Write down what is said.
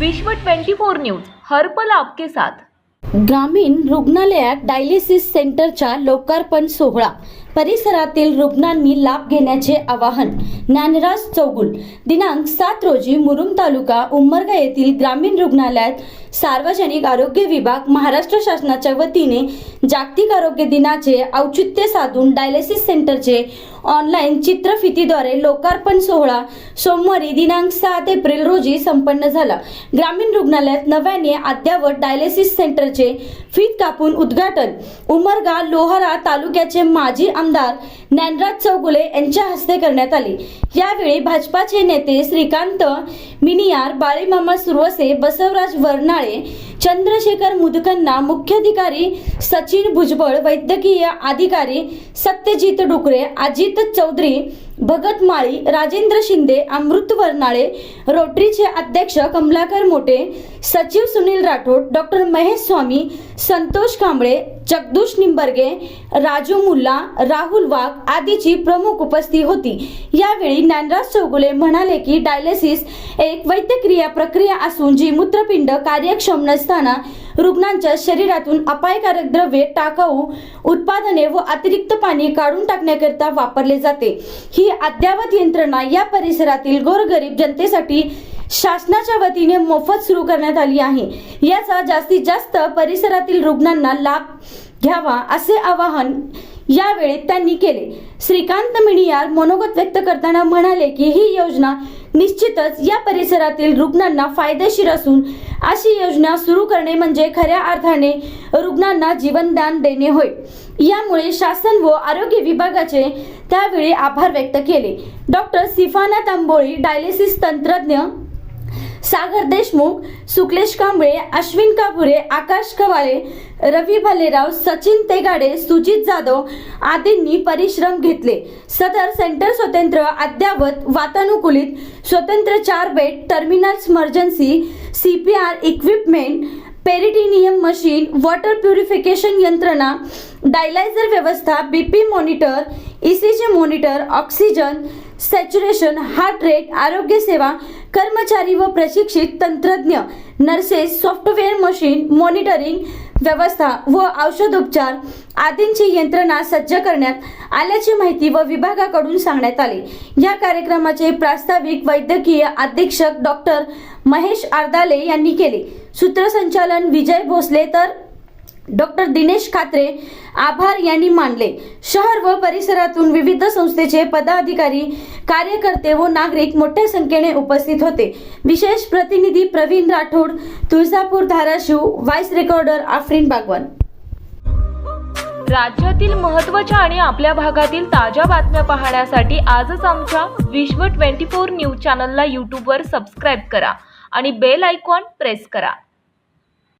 विश्व 24 न्यूज हर्पल आपके साथ. ग्रामीण रुग्णालयात डायलिसिस सेंटरच्या लोकार्पण सोहळा. परिसरातील रुग्णांनी लाभ घेण्याचे आवाहन. ज्ञानराज चौगुल. दिनांक सात रोजी मुरुम तालुका उमरगा येथील ग्रामीण रुग्णालयात सार्वजनिक आरोग्य विभाग महाराष्ट्र शासनाच्या वतीने जागतिक आरोग्य दिनाचे औचित्य साधून डायलिसिस सेंटरचे ऑनलाईन चित्रफितीद्वारे लोकार्पण सोहळा सोमवारी दिनांक सात एप्रिल रोजी संपन्न झाला. ग्रामीण रुग्णालयात नव्याने अद्ययावत डायलिसिस सेंटरचे फीत कापून उद्घाटन. उमरगा लोहारा तालुक्याचे माजी आमदार ज्ञानराज चौगुले यांच्या हस्ते करण्यात आली. यावेळी भाजपाचे नेते श्रीकांत मिनियार बाळीमामा सुरवसे बसवराज वर्नाळे चंद्रशेखर मुदकन्ना मुख्याधिकारी सचिन भुजबळ वैद्यकीय अधिकारी सत्यजित डुकरे अजित चौधरी भगत माळी राजेंद्र शिंदे अमृत वर्नाळे रोटरीचे अध्यक्ष कमलाकर मोटे सचिव सुनील राठोड डॉक्टर महेश स्वामी संतोष कांबळे जगदूश निंबर्गे राजू मुल्ला राहुल वाघ आदीची प्रमुख उपस्थिती होती. यावेळी ज्ञानराज चौगुले म्हणाले की डायलिसिस एक वैद्यक्रिया प्रक्रिया असून जी मूत्रपिंड कार्यक्षम नसताना रुग्णांच्या शरीरातून अपायकारक द्रव्ये टाकाऊ उत्पादने व अतिरिक्त पाणी काढून टाकण्याकरिता वापरले जाते. ही अद्ययावत यंत्रणा या परिसरातील गोरगरीब जनतेसाठी शासनाच्या वतीने मोफत सुरू करण्यात आली आहे. याचा जास्तीत जास्त परिसरातील रुग्णांना लाभ घ्यावा असे आवाहन यावेळी त्यांनी केले. श्रीकांत मिणियार मनोगत व्यक्त करताना म्हणाले की ही योजना निश्चितच या परिसरातील रुग्णांना फायदेशीर असून अशी योजना सुरू करणे म्हणजे खऱ्या अर्थाने रुग्णांना जीवनदान देणे होय. यामुळे शासन व आरोग्य विभागाचे त्यावेळी आभार व्यक्त केले. डॉक्टर सिफाना तांबोळी डायलिसिस तंत्रज्ञ सागर देशमुख सुकलेश कांबळे अश्विन कापुरे आकाश कवाळे रवी भालेराव सचिन तेगाडे सुजित जाधव आदींनी परिश्रम घेतले. सदर सेंटर स्वतंत्र अद्ययावत वातानुकूलित स्वतंत्र चार bed terminals emergency C P R equipment peritoneum machine water purification यंत्रणा डायलायझर व्यवस्था BP monitor ECG monitor oxygen saturation heart rate आरोग्य सेवा कर्मचारी व प्रशिक्षित तंत्रज्ञ नर्सेस सॉफ्टवेअर मशीन मॉनिटरिंग व्यवस्था व औषधोपचार आदींची यंत्रणा सज्ज करण्यात आल्याची माहिती व विभागाकडून सांगण्यात आली. या कार्यक्रमाचे प्रास्ताविक वैद्यकीय अधीक्षक डॉक्टर महेश आर्दाले यांनी केले. सूत्रसंचालन विजय भोसले तर डॉक्टर दिनेश खात्रे आभार यांनी मानले. शहर व परिसरातून विविध संस्थेचे पदाधिकारी कार्यकर्ते व नागरिक मोठ्या संख्येने उपस्थित होते. विशेष प्रतिनिधी प्रवीण राठोड तुळजापूर धाराशिव व्हाईस रेकॉर्डर आफरीन बागवान. राज्यातील महत्त्वाच्या आणि आपल्या भागातील ताज्या बातम्या पाहण्यासाठी आजच आमच्या विश्व 24 न्यूज चॅनलला यूट्यूबवर सबस्क्राईब करा आणि बेल आयकॉन प्रेस करा.